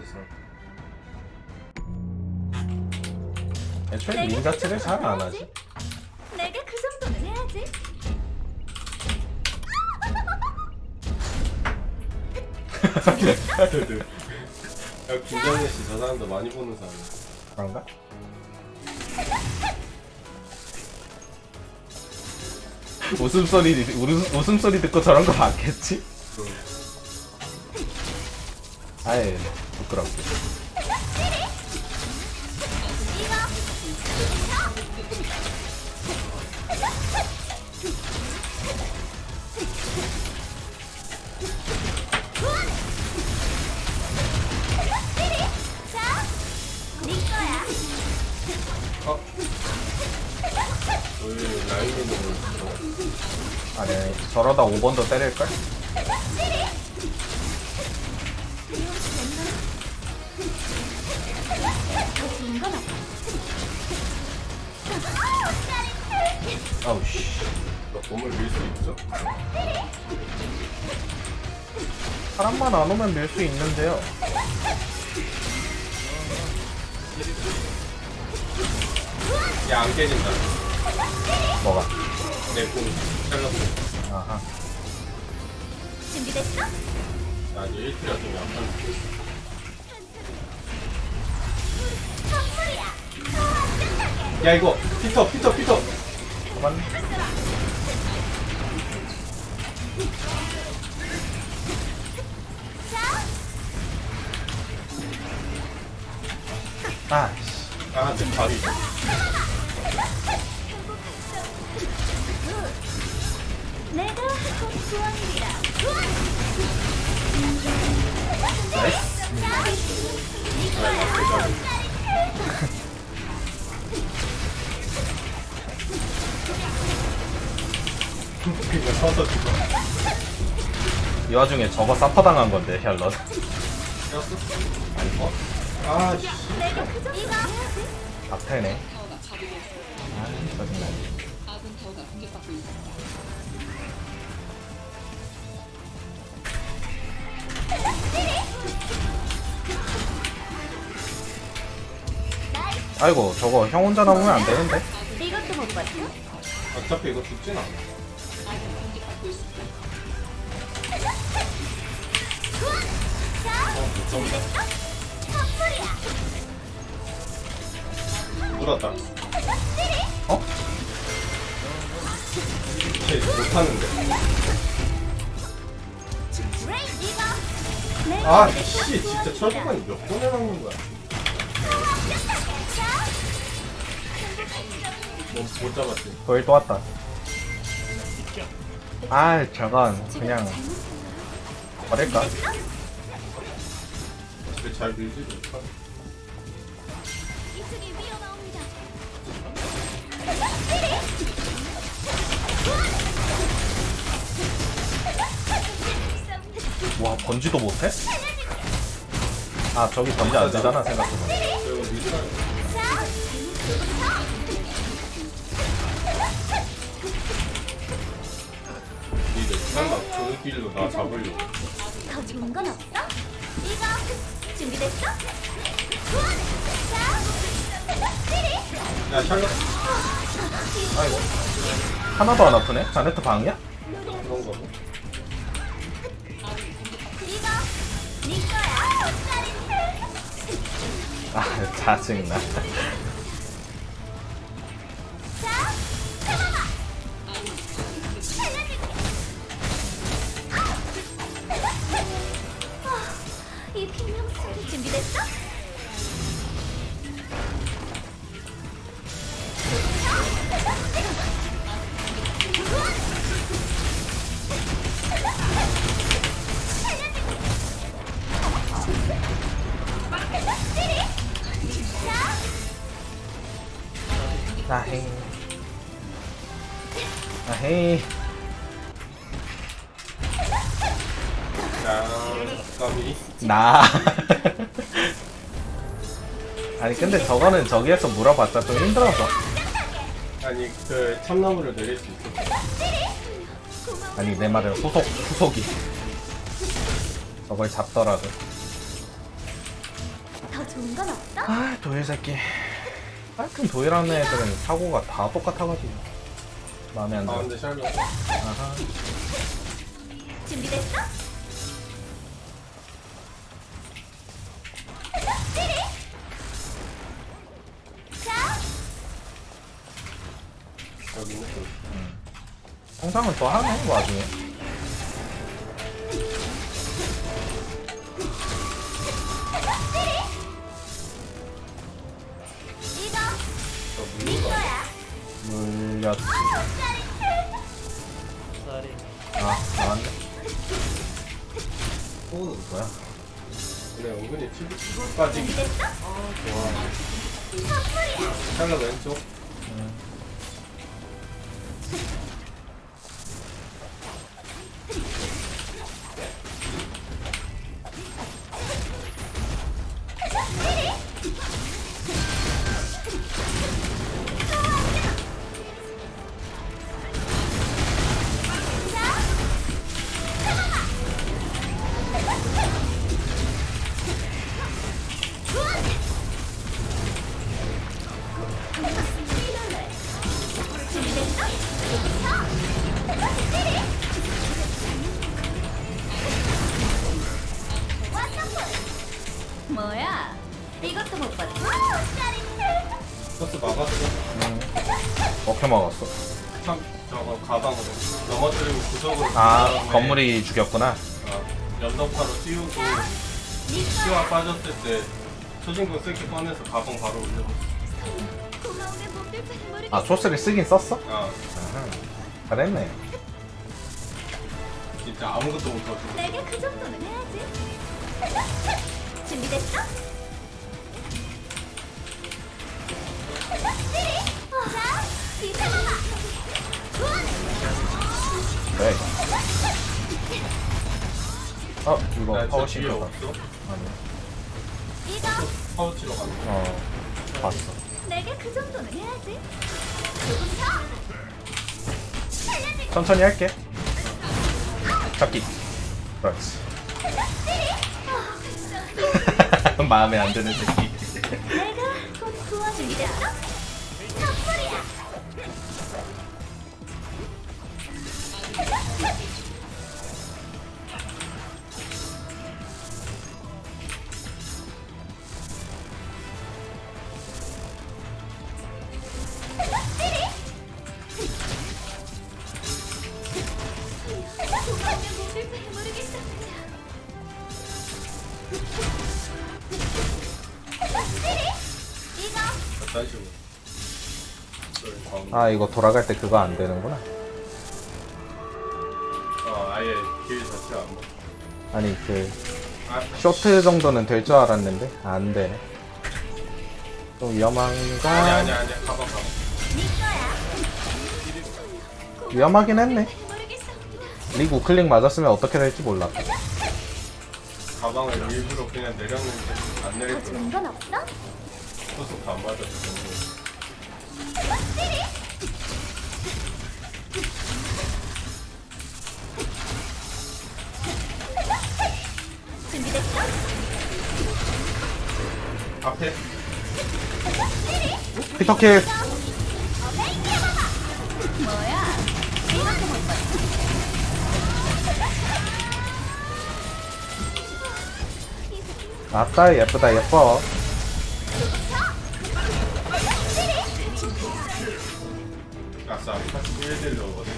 없어. 애초에 링 자체를 잘 안 하지. 내가 그 정도는 해야지. 야 김정래 씨저 사람도 많이 보는 사람이야. 그런가? 웃음소리 웃음, 웃음소리 듣고 저런 거 봤겠지? 아예 거야. 어? 아니 저러다 5번도 때릴걸? 아우 씨너 몸을 밀 수 있어? 사람만 안 오면 밀 수 있는데요 야 안 깨진다. 뭐가? 내공 잘랐어. 아하 준비됐어? 나 이제 1피라 좀 약간. 선 야. 야 이거 피터 피터 피터. 아씨 아내 발이. 내 와중에 저거 사퍼당한 건데 샬럿? 아 씨. 아 짜증나네 아이고 저거 형 혼자 남으면 안 되는데 이것도 못 봤어? 어차피 이거 죽진 않아. 어. 물었다. 어? 쟤 못하는데. 아, 씨, 진짜 철거관이 몇 번을 막는 거야. 뭐못 잡았지. 거의 또 왔다 아 저건 그냥 버릴까? 근데 잘. 이쪽이 위험합니다. 와 번지도 못해? 아 저기 번지 안 되잖아 생각해보면 그리고 상막 좋은 길로 나 잡으려고. 더 좋은 건 없어? 이거 준비됐어? 야, 샬럿 아이고 하나도 안 아프네? 자네트 방이야? 그런 거고. 이거 네 거야. 아 짜증나 아헤이 자, 까비. 나. 아니 근데 저거는 저기에서 물어봤자 좀 힘들어서. 아니, 그 참나무를 내릴 수 있어. 아니 내 말은 후속 후속이. 저걸 잡더라도. 좋은 건 없어? 아 도일 새끼 하여튼 도일하는 애들은 사고가 다 똑같아가지고 마음에 안 들어. 가운데 샬롯 아하. 준비됐어? 자, 여기 성장은 더 하네 뭐 나중에 물렸지 쌀이 아 나왔네. 소는 뭐야? 그래 은근히 준비됐어? 좋아. 샬롯 왼쪽 막았어 음. 어떻게 먹었어? 참 저거 가방으로 넘어뜨리고 구석으로 아 그 다음에, 건물이 죽였구나 어, 연동파로 띄우고 네 시와. 빠졌을 때 초진군 쓸게 꺼내서 가방 바로 올려줬어 고마움에 몸둘 바를 모르겠어. 아 소스를 쓰긴 썼어? 아 아하 잘했네 진짜 아무것도 못하고 내게 그 정도는 해야지. 준비됐어? 자, 뒤잡아봐. 그래 어 이거 뒤에 켜봐 없어? 아니 이거? 파우치로 가는 거 어 봤어. 내게 그 정도는 해야지. 조금 더. 살려줄 천천히 할게. 잡기. 그렇지. 마음에 안 드는 새끼. 내가 곧 도와준비 아 이거 돌아갈 때 그거 안 되는구나 아니 그아 쇼트 정도는 될 줄 알았는데 안 되네 좀 위험한가? 아니 아니 아니 가방 가방 네 거야. 위험하긴 했네. 리그 우클릭 맞았으면 어떻게 될지 몰랐다 가방을 일부러 그냥 내렸는데 안더 내렸구나 좋은 건 없어? 소속 안 맞았어? 앞에 봤어. 아따 예쁘다 예뻐 아싸 파스 1대1로 오거든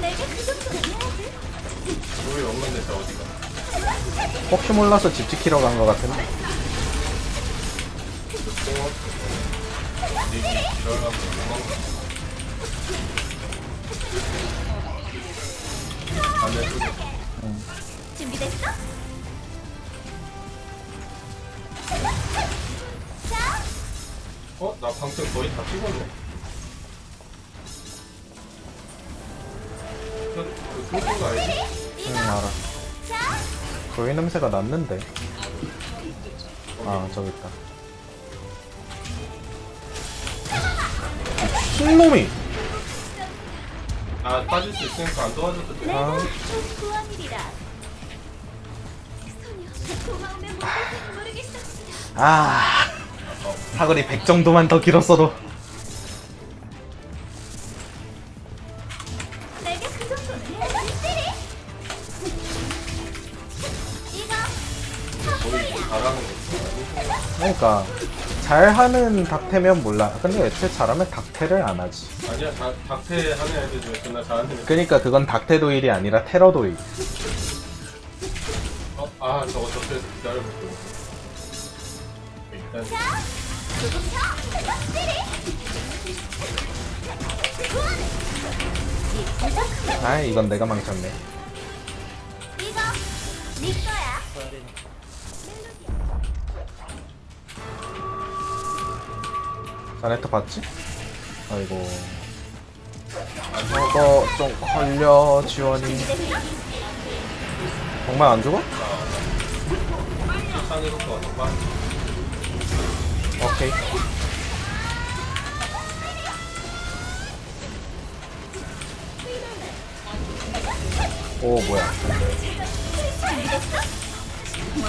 내게 그 해야지. 우리 없는데 저 어디가 혹시 몰라서 집 지키러 간 것 같은데 도망가 준비됐어? 자, 어? 나 방금 거의 다 찍었네 그, 그 소금 거 알지? 자, 조이 냄새가 났는데. 아 저기 있다. 신놈이! 아 빠질 수 있으니까 안 도와줘도 돼. 아. 아 사거리 100 정도만 더 길었어도 그러니까 잘하는 닥테면 몰라 근데 애초에 잘하면 닥테를 안 하지 아니야 다, 닥테 하는 애들 중에 존나 잘하는 애. 그러니까 그건 닥테 도일이 아니라 테러 도일 어? 아 저거 저쪽에서 기다려볼게. 일단 아 이건 내가 망쳤네 이거 네 거야. 자네트 봤지? 아이고. 저거 좀 걸려 지원이. 정말 안 죽어? 오케이. 오 뭐야.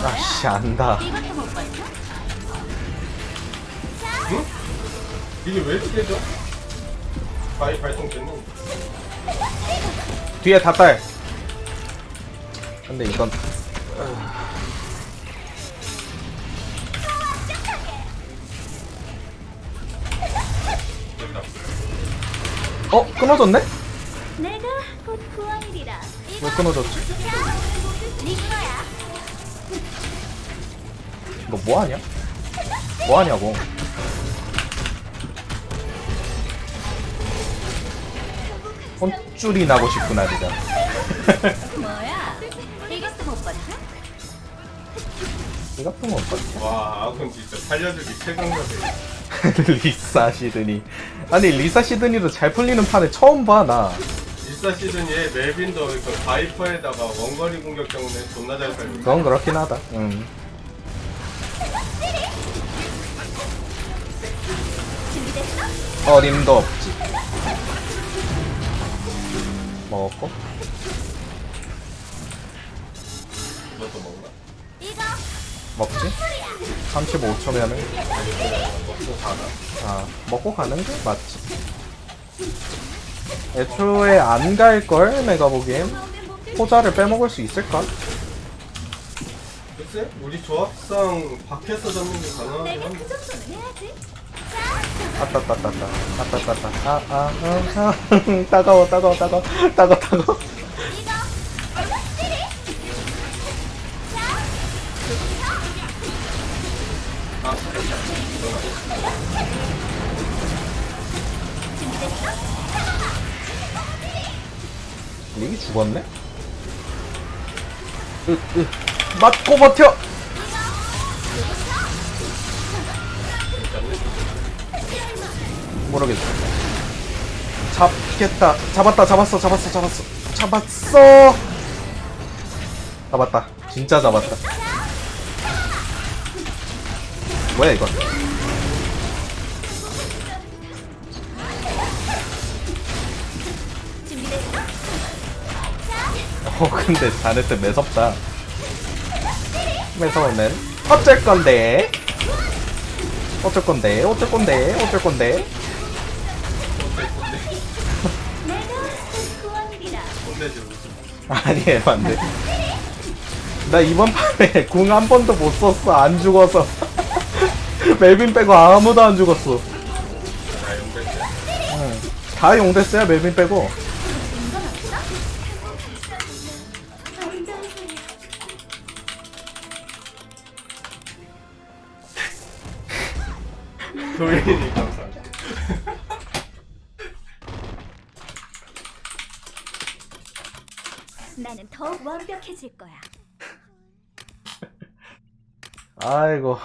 아씨 안다 이게 왜 이렇게 깨져? 바위 발동 됐는데. 뒤에 다 딸 근데 이건 됐다. 어? 끊어졌네? 내가 곧 구원이리라. 왜 끊어졌지? 네 거야. 너 뭐 하냐? 뭐 하냐고 혼줄이 나고 싶구나 네가 뭐야? 이것도 못 봤어? 이것도 못 봤냐? 와 아군 진짜 살려주기 최강자세. 리사 시드니 아니 리사 시드니도 잘 풀리는 판을 처음 봐나 일사 시즌에 멜빈도 그 바이퍼에다가 원거리 공격 때문에 존나 잘 살리고. 그건 그렇긴 하다 응. 준비됐어? 어림도 먹었고 이것도 먹나? 이거 먹지? 35초면은 먹고 가나? 아 먹고 가는 게 맞지 애초에 안 갈걸 내가 보기엔 호자를 빼먹을 수 있을까? 글쎄 우리 조합상 밖에서 잡는 게 가능하긴 한데 그 정도는 해야지. 아따따따따 아따따따 아아 아, 아, 따가워 따가워 따가워 따가워 따가워 릭이 죽었네? 으, 으, 맞고 버텨! 모르겠어. 잡겠다. 잡았다, 잡았어, 잡았어, 잡았어. 잡았어! 잡았다. 진짜 잡았다. 뭐야? 준비됐어? 어, 근데 자네트 매섭다. 매서우면 어쩔 건데? 어쩔 건데? 어쩔 건데? 어쩔 건데? 아니, 에반데. 나 이번 판에 궁 한 번도 못 썼어. 안 죽어서. 멜빈 빼고 아무도 안 죽었어. 다 용됐대 응. 다 용됐어요, 멜빈 빼고. 도일이 감사합니다 나는 완벽해질 거야. 아이고.